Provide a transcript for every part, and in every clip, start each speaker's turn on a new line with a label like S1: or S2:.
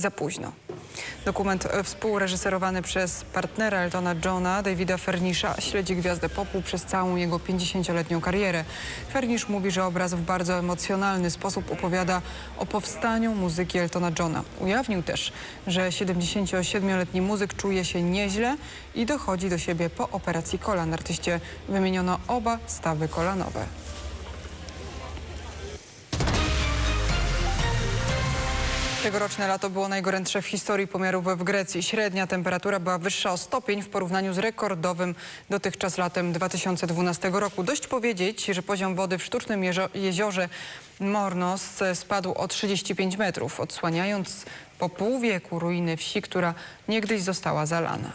S1: Za późno. Dokument e, współreżyserowany przez partnera Eltona Johna, Davida Fernisza, śledzi gwiazdę popu przez całą jego 50-letnią karierę. Fernisz mówi, że obraz w bardzo emocjonalny sposób opowiada o powstaniu muzyki Eltona Johna. Ujawnił też, że 77-letni muzyk czuje się nieźle i dochodzi do siebie po operacji kolan. Artyście wymieniono oba stawy kolanowe. Tegoroczne lato było najgorętsze w historii pomiarów w Grecji. Średnia temperatura była wyższa o stopień w porównaniu z rekordowym dotychczas latem 2012 roku. Dość powiedzieć, że poziom wody w sztucznym jeziorze Mornos spadł o 35 metrów, odsłaniając po pół wieku ruiny wsi, która niegdyś została zalana.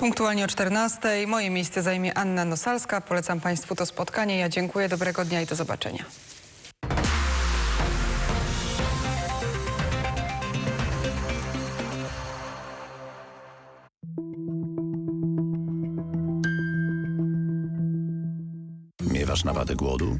S1: Punktualnie o 14. Moje miejsce zajmie Anna Nosalska. Polecam Państwu to spotkanie. Ja dziękuję, dobrego dnia i do zobaczenia.
S2: Miewasz napady głodu?